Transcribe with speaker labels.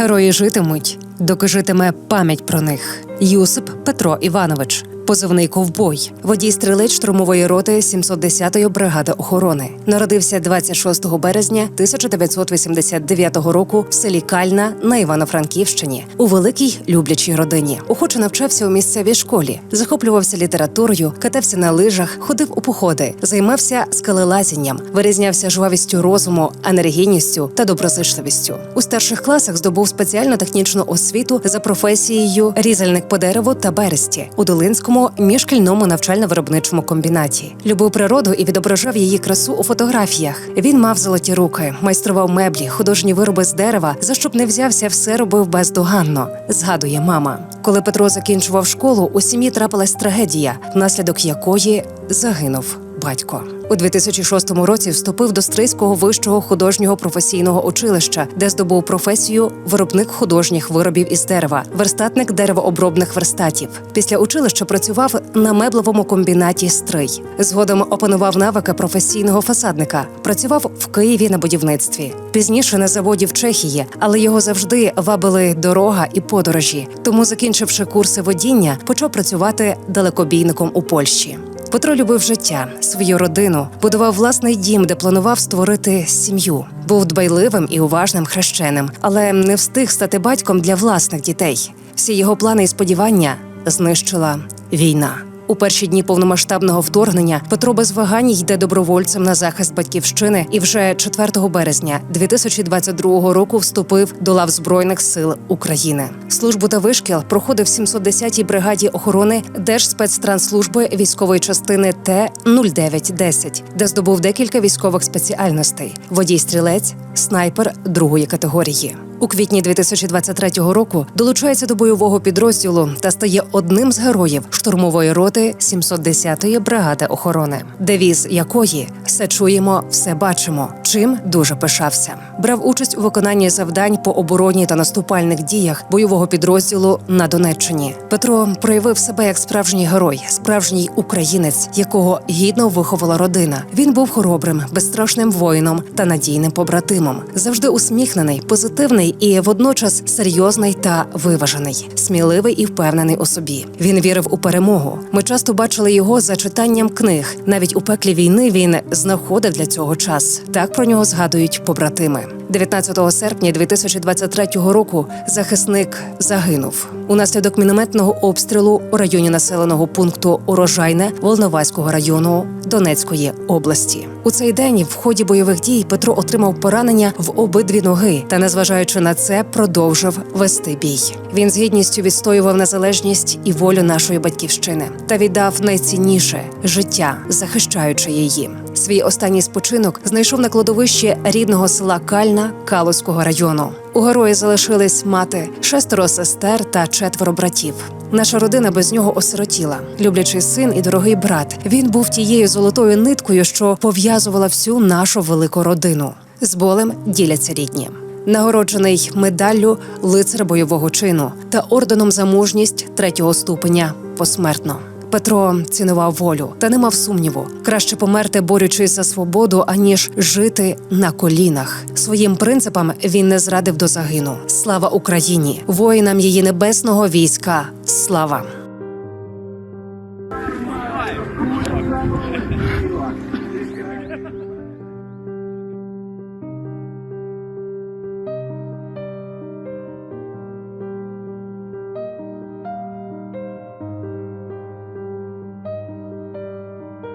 Speaker 1: Герої житимуть, доки житиме пам'ять про них. Юсип Петро Іванович, позивний ковбой, водій стрілець штурмової роти 710-ї бригади охорони. Народився 26 березня 1989 року в селі Кальна на Івано-Франківщині у великій люблячій родині. Охоче навчався у місцевій школі, захоплювався літературою, катався на лижах, ходив у походи, займався скелелазінням, вирізнявся жвавістю розуму, енергійністю та доброзичливістю. У старших класах здобув спеціальну технічну освіту за професією різальник по дереву та бересті у Долинському міжшкільному навчально-виробничому комбінаті. Любив природу і відображав її красу у фотографіях. Він мав золоті руки, майстрував меблі, художні вироби з дерева. За щоб не взявся, все робив бездоганно. Згадує мама. Коли Петро закінчував школу, у сім'ї трапилась трагедія, внаслідок якої загинув батько. У 2006 році вступив до Стрийського вищого художнього професійного училища, де здобув професію виробник художніх виробів із дерева, верстатник деревообробних верстатів. Після училища працював на меблевому комбінаті Стрий. Згодом опанував навики професійного фасадника. Працював в Києві на будівництві. Пізніше на заводі в Чехії, але його завжди вабили дорога і подорожі. Тому, закінчивши курси водіння, почав працювати далекобійником у Польщі. Петро любив життя, свою родину, будував власний дім, де планував створити сім'ю. Був дбайливим і уважним хрещеним, але не встиг стати батьком для власних дітей. Всі його плани і сподівання знищила війна. У перші дні повномасштабного вторгнення Петро без вагань йде добровольцем на захист батьківщини і вже 4 березня 2022 року вступив до лав збройних сил України. Службу та вишкіл проходив в 710-й бригаді охорони Держспецтранслужби військової частини Т 0910 де здобув декілька військових спеціальностей: водій стрілець, снайпер другої категорії. У квітні 2023 року долучається до бойового підрозділу та стає одним з героїв штурмової роти 710-ї бригади охорони, девіз якої все чуємо, все бачимо. Чим дуже пишався. Брав участь у виконанні завдань по обороні та наступальних діях бойового підрозділу на Донеччині. Петро проявив себе як справжній герой, справжній українець, якого гідно виховала родина. Він був хоробрим, безстрашним воїном та надійним побратимом, завжди усміхнений, позитивний і водночас серйозний та виважений, сміливий і впевнений у собі. Він вірив у перемогу. Ми часто бачили його за читанням книг. Навіть у пеклі війни він знаходив для цього час. Так про нього згадують побратими. 19 серпня 2023 року захисник загинув унаслідок мінометного обстрілу у районі населеного пункту Урожайне Волноваського району Донецької області. У цей день в ході бойових дій Петро отримав поранення в обидві ноги та, незважаючи на це, продовжив вести бій. Він з гідністю відстоював незалежність і волю нашої батьківщини та віддав найцінніше життя, захищаючи її. Свій останній спочинок знайшов на кладовищі рідного села Кальна Калузького району. У герої залишились мати, шестеро сестер та четверо братів. Наша родина без нього осиротіла. Люблячий син і дорогий брат. Він був тією золотою ниткою, що пов'язувала всю нашу велику родину. З болем діляться рідні. Нагороджений медаллю лицар бойового чину та орденом за мужність третього ступеня посмертно. Петро цінував волю та не мав сумніву. Краще померти, борючись за свободу, аніж жити на колінах. Своїм принципам він не зрадив до загину. Слава Україні! Воїнам її небесного війська. Слава!